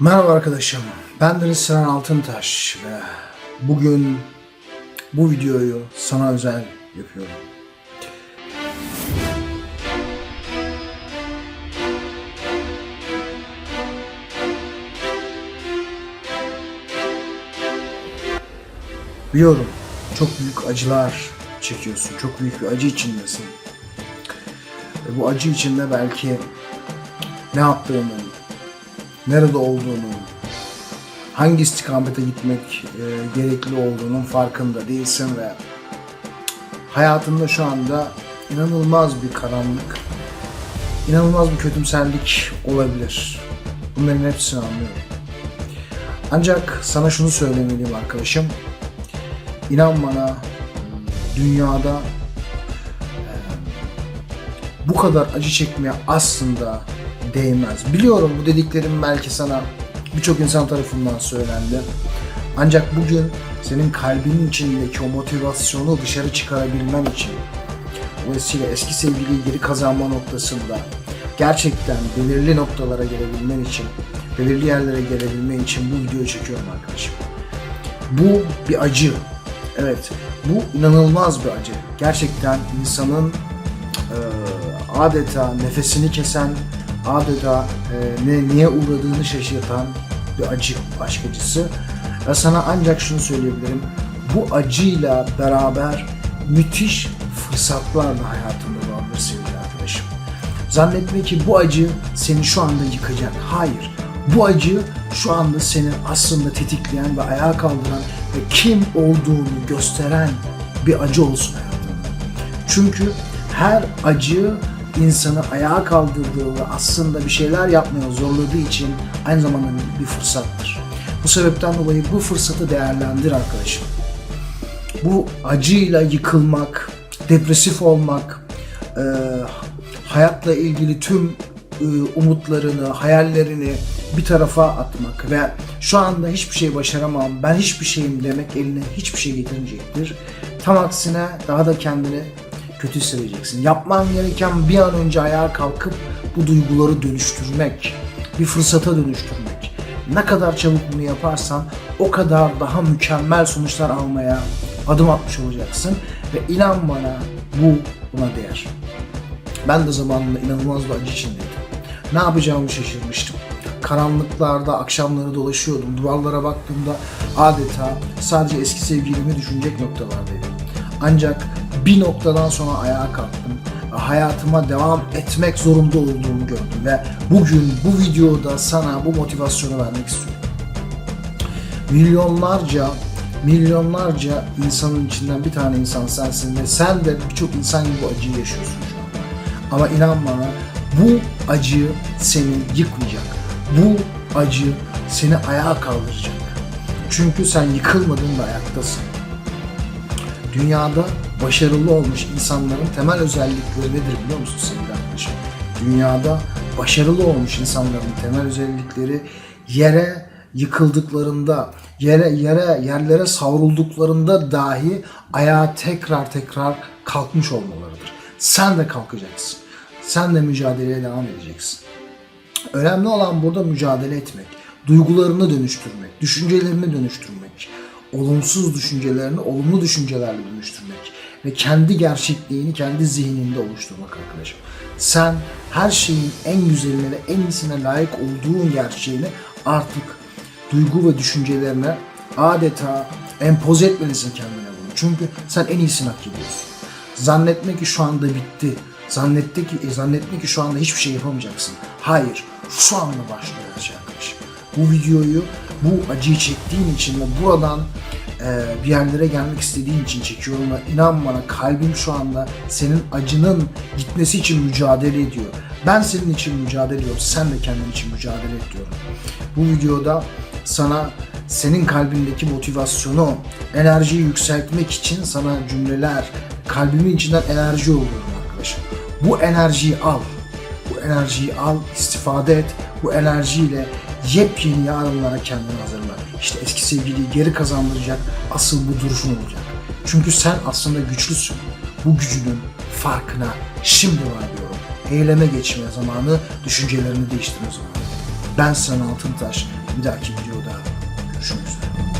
Merhaba arkadaşım. Ben Deniz Sinan Altıntaş ve bugün bu videoyu sana özel yapıyorum. Biliyorum çok büyük acılar çekiyorsun. Çok büyük bir acı içindesin. Ve bu acı içinde belki ne yaptığını, nerede olduğunu, hangi istikamete gitmek e, gerekli olduğunun farkında değilsin ve hayatında şu anda inanılmaz bir karanlık, inanılmaz bir kötümserlik olabilir. Bunların hepsini anlıyorum. Ancak sana şunu söylemeliyim arkadaşım. İnan bana dünyada e, bu kadar acı çekmeye aslında değmez. Biliyorum bu dediklerim belki sana birçok insan tarafından söylendi. Ancak bugün senin kalbinin içindeki o motivasyonu dışarı çıkarabilmen için dolayısıyla eski sevgiliyi geri kazanma noktasında gerçekten belirli noktalara gelebilmen için, belirli yerlere gelebilmen için bu videoyu çekiyorum arkadaşım. Bu bir acı. Evet, bu inanılmaz bir acı. Gerçekten insanın e, adeta nefesini kesen, adeta e, ne niye uğradığını şaşırtan bir acı, aşk acısı. Ve sana ancak şunu söyleyebilirim. Bu acıyla beraber müthiş fırsatlar da hayatında vardır sevgili arkadaşım. Zannetme ki bu acı seni şu anda yıkacak. Hayır. Bu acı şu anda seni aslında tetikleyen ve ayağa kaldıran ve kim olduğunu gösteren bir acı olsun hayatında. Çünkü her acı insanı ayağa kaldırdığı ve aslında bir şeyler yapmaya zorladığı için aynı zamanda bir fırsattır. Bu sebepten dolayı bu fırsatı değerlendir arkadaşım. Bu acıyla yıkılmak, depresif olmak, e, hayatla ilgili tüm e, umutlarını, hayallerini bir tarafa atmak ve şu anda hiçbir şey başaramam, ben hiçbir şeyim demek eline hiçbir şey getirmeyecektir. Tam aksine daha da kendini kötü hissedeceksin. Yapman gereken bir an önce ayağa kalkıp bu duyguları dönüştürmek, bir fırsata dönüştürmek. Ne kadar çabuk bunu yaparsan o kadar daha mükemmel sonuçlar almaya adım atmış olacaksın ve inan bana bu buna değer. Ben de zamanında inanılmaz bir acı içindeydim. Ne yapacağımı şaşırmıştım. Karanlıklarda akşamları dolaşıyordum. Duvarlara baktığımda adeta sadece eski sevgilimi düşünecek noktalardaydım. Ancak bir noktadan sonra ayağa kalktım. Hayatıma devam etmek zorunda olduğumu gördüm ve bugün bu videoda sana bu motivasyonu vermek istiyorum. Milyonlarca milyonlarca insanın içinden bir tane insan sensin ve sen de birçok insan gibi bu acıyı yaşıyorsun şu anda. Ama inan bana bu acı seni yıkmayacak. Bu acı seni ayağa kaldıracak. Çünkü sen yıkılmadın da ayaktasın. Dünyada başarılı olmuş insanların temel özellikleri nedir biliyor musun sevgili arkadaşım? Dünyada başarılı olmuş insanların temel özellikleri yere yıkıldıklarında, yere yere yerlere savrulduklarında dahi ayağa tekrar tekrar kalkmış olmalarıdır. Sen de kalkacaksın. Sen de mücadeleye devam edeceksin. Önemli olan burada mücadele etmek, duygularını dönüştürmek, düşüncelerini dönüştürmek, olumsuz düşüncelerini olumlu düşüncelerle dönüştürmek ve kendi gerçekliğini kendi zihninde oluşturmak arkadaşım. Sen her şeyin en güzeline ve en iyisine layık olduğun gerçeğini artık duygu ve düşüncelerine adeta empoze etmelisin kendine bunu. Çünkü sen en iyisini hak ediyorsun. Zannetme ki şu anda bitti. Zannetti ki, e, zannetme ki şu anda hiçbir şey yapamayacaksın. Hayır, şu anda başlıyor her şey arkadaşım. Bu videoyu bu acıyı çektiğin için ve buradan bir yerlere gelmek istediğin için çekiyorum ve inan bana kalbim şu anda senin acının gitmesi için mücadele ediyor. Ben senin için mücadele ediyorum, sen de kendin için mücadele ediyorum. Bu videoda sana senin kalbindeki motivasyonu, enerjiyi yükseltmek için sana cümleler, kalbimin içinden enerji yolluyorum arkadaşım. Bu enerjiyi al. Bu enerjiyi al, istifade et. Bu enerjiyle yepyeni yarınlara kendini hazırla. İşte eski sevgiliyi geri kazandıracak asıl bu duruşun olacak. Çünkü sen aslında güçlüsün. Bu gücünün farkına şimdi var diyorum. Eyleme geçmeye zamanı, düşüncelerini değiştirme zamanı. Ben Sinan Altıntaş. Bir dahaki videoda görüşmek üzere.